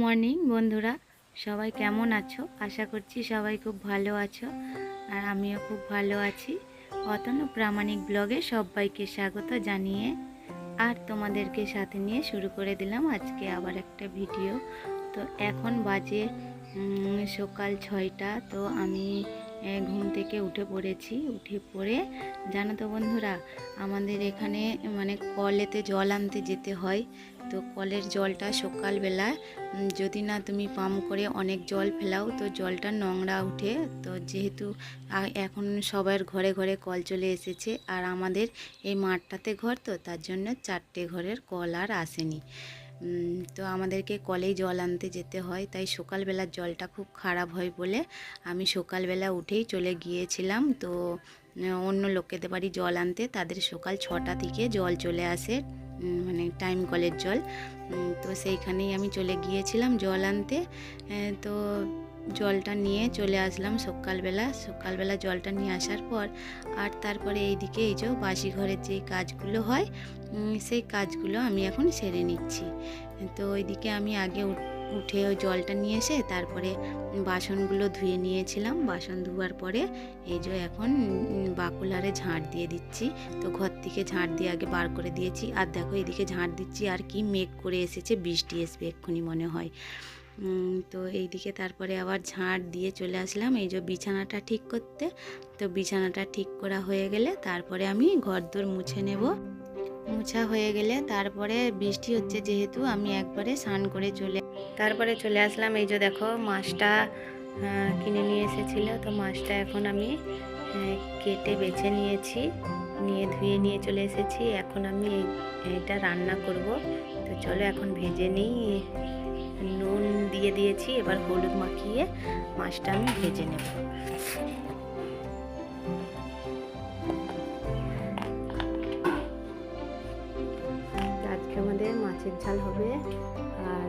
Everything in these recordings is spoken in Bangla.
বন্ধুরা। সবাই কেমন আছো? আশা করছি সবাই খুব ভালো আছো, আর আমিও খুব ভালো আছি। অতনু প্রামাণিক ব্লগে সবাইকে স্বাগত জানিয়ে আর তোমাদেরকে সাথে নিয়ে শুরু করে দিলাম আজকে আবার একটা ভিডিও। তো এখন বাজে সকাল ছয়টা, তো আমি ঘুম থেকে উঠে পড়েছি। উঠে পড়ে, জানো তো বন্ধুরা, আমাদের এখানে মানে কলেতে জল আনতে যেতে হয়। তো কলের জলটা সকালবেলা যদি না তুমি পাম্প করে অনেক জল ফেলাও, তো জলটা নোংরা উঠে, তো যেহেতু এখন সবার ঘরে ঘরে কল চলে এসেছে, আর আমাদের এই মাঠটাতে ঘর তো, তার জন্য চারটে ঘরের কল আর আসেনি। তো আমাদেরকে কলেই জল আনতে যেতে হয়, তাই সকালবেলার জলটা খুব খারাপ হয় বলে আমি সকালবেলা উঠেই চলে গিয়েছিলাম, তো অন্য লোকেদের বাড়ি জল আনতে, তাদের সকাল ছটা থেকে জল চলে আসে। মানে টাইম কলের জল। তো সেইখানেই আমি চলে গিয়েছিলাম জল আনতে। তো জলটা নিয়ে চলে আসলাম সকালবেলা। সকালবেলা জলটা নিয়ে আসার পর আর তারপরে এইদিকে এই যে বাসি ঘরের যে কাজগুলো হয় সেই কাজগুলো আমি এখন সেরে নিচ্ছি। তো ওইদিকে আমি আগে উঠ- উঠে ওই জলটা নিয়ে এসে তারপরে বাসনগুলো ধুয়ে নিয়েছিলাম। বাসন ধোয়ার পরে এই যে এখন বাকুলারে ঝাঁট দিয়ে দিচ্ছি। তো ঘর থেকে ঝাঁট দিয়ে আগে বার করে দিয়েছি। আর দেখো এদিকে ঝাঁট দিচ্ছি আর কি মেঘ করে এসেছে, বৃষ্টি আসবে এক্ষুনি মনে হয়। তো এইদিকে তারপরে আবার ঝাঁট দিয়ে চলে আসলাম। এই যে বিছানাটা ঠিক করতে। তো বিছানাটা ঠিক করা হয়ে গেলে তারপরে আমি ঘরদোর মুছে নেব। মুছা হয়ে গেলে তারপরে বৃষ্টি হচ্ছে যেহেতু, আমি একবারে স্নান করে চলে তারপরে চলে আসলাম। এই যে দেখো, মাছটা কিনে নিয়ে এসেছিল। তো মাছটা এখন আমি কেটে বেছে নিয়েছি, নিয়ে ধুয়ে নিয়ে চলে এসেছি। এখন আমি এটা রান্না করব। তো চলো এখন ভেজে নিই। নুন দিয়ে দিয়েছি, এবার হলুদ মাখিয়ে মাছটা আমি ভেজে নেব। মাছের ঝাল হবে আর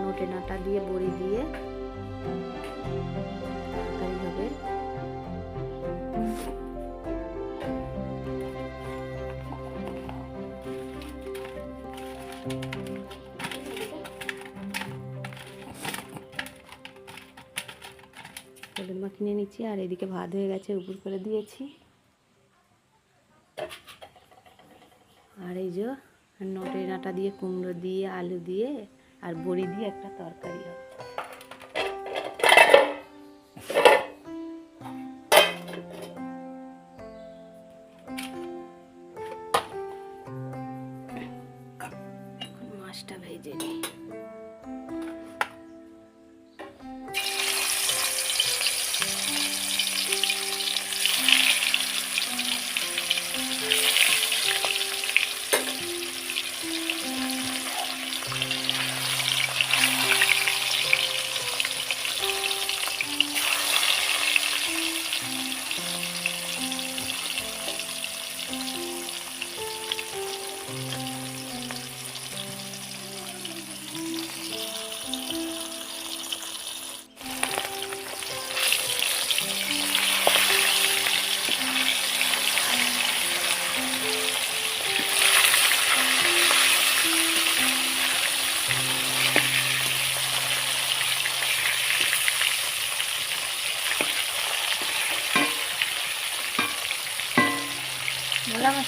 নোটে নাটা দিয়ে, বড়ি দিয়ে মাখিয়ে নিচ্ছি আর এদিকে ভাত হয়ে গেছে, উপর করে দিয়েছি। আর এই যে নটে ডাঁটা দিয়ে, কুমড়ো দিয়ে, আলু দিয়ে আর বড়ি দিয়ে একটা তরকারি হবে। মাছটা ভেজে নিই।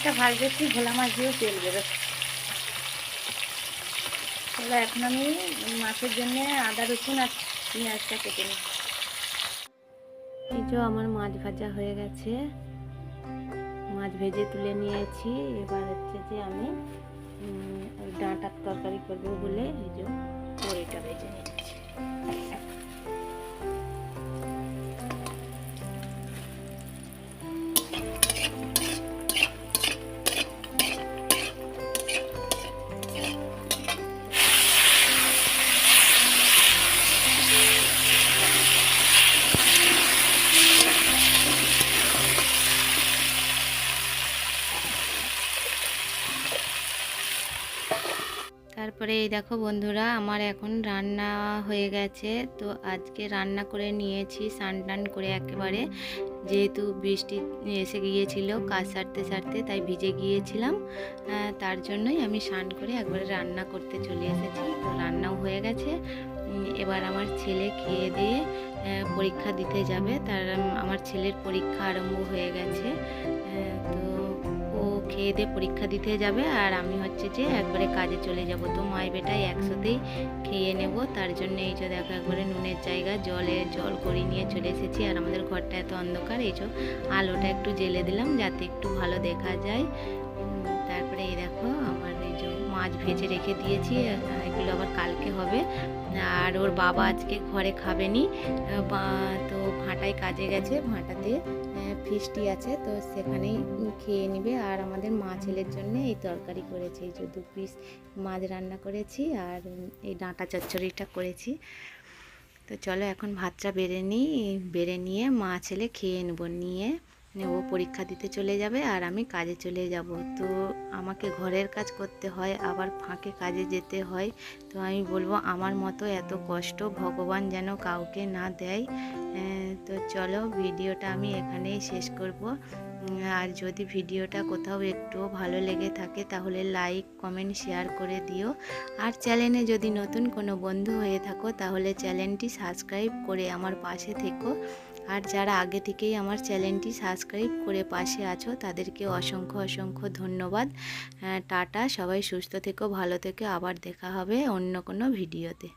মাছটা ভাজতেছি ভোলা মাছ দিয়েও তেল বেরোচ্ছে এখন আমি মাছের জন্য আদা, রসুন আর পেঁয়াজটা কেটে নিই। এই যে আমার মাছ ভাজা হয়ে গেছে। মাছ ভেজে তুলে নিয়েছি। এবার হচ্ছে যে আমি ডাঁটার তরকারি করব বলে এই যে ভেজে নিচ্ছি তারপরে এই দেখো বন্ধুরা, আমার এখন রান্না হয়ে গেছে। তো আজকে রান্না করে নিয়েছি স্নান টান করে একেবারে। যেহেতু বৃষ্টি এসে গিয়েছিল কাজ সারতে সারতে, তাই ভিজে গিয়েছিলাম। তার জন্যই আমি স্নান করে একবারে রান্না করতে চলে এসেছি। তো রান্নাও হয়ে গেছে। এবার আমার ছেলে খেয়ে দিয়ে পরীক্ষা দিতে যাবে। তার, আমার ছেলের পরীক্ষা আরম্ভ হয়ে গেছে। তো খেয়ে দিয়ে পরীক্ষা দিতে যাবে আর আমি হচ্ছে যে একবারে কাজে চলে যাব। তো মাই বেটাই একসাথেই খেয়ে নেব। তার জন্য এই যে দেখো একবারে নুনের জায়গা, জলে জল করি নিয়ে চলে এসেছি। আর আমাদের ঘরটা এত অন্ধকার, এই যে আলোটা একটু জেলে দিলাম যাতে একটু ভালো দেখা যায়। তারপরে এই দেখো আমার এই যে মাছ ভেজে রেখে দিয়েছি। এগুলো আবার কালকে হবে। আর ওর বাবা আজকে ঘরে খাবেনি। তো ভাঁটায় কাজে গেছে। ভাঁটাতে ফিস্টি আছে, তো সেখানেই খেয়ে নেবে। আর আমাদের মা ছেলের জন্য এই তরকারি করেছি, এই যে দু পিস মাছ রান্না করেছি আর এই ডাঁটা চচ্চড়িটা করেছি। তো চলো এখন ভাতটা বেড়ে নিই, বেড়ে নিয়ে মা ছেলে খেয়ে নেব, নিয়ে পরীক্ষা দিতে চলে যাবে আর আমি কাজে চলে যাব। তো আমাকে ঘরের কাজ করতে হয়, আবার ফাঁকে কাজে যেতে হয়। তো আমি বলব আমার মতো এত কষ্ট, ভগবান যেন কাউকে না দেয়। তো চলো ভিডিওটা আমি এখানেই শেষ করব। আর যদি ভিডিওটা কোথাও একটুও ভালো লেগে থাকে তাহলে লাইক, কমেন্ট, শেয়ার করে দিও। আর চ্যানেলে যদি নতুন কোনো বন্ধু হয়ে থাকো তাহলে চ্যানেলটি সাবস্ক্রাইব করে আমার পাশে থেকো। আর যারা আগে থেকেই আমার চ্যানেলটি সাবস্ক্রাইব করে পাশে আছো, তাদেরকে অসংখ্য অসংখ্য ধন্যবাদ। টাটা, সবাই সুস্থ থেকো, ভালো থেকে, আবার দেখা হবে অন্য কোনো ভিডিওতে।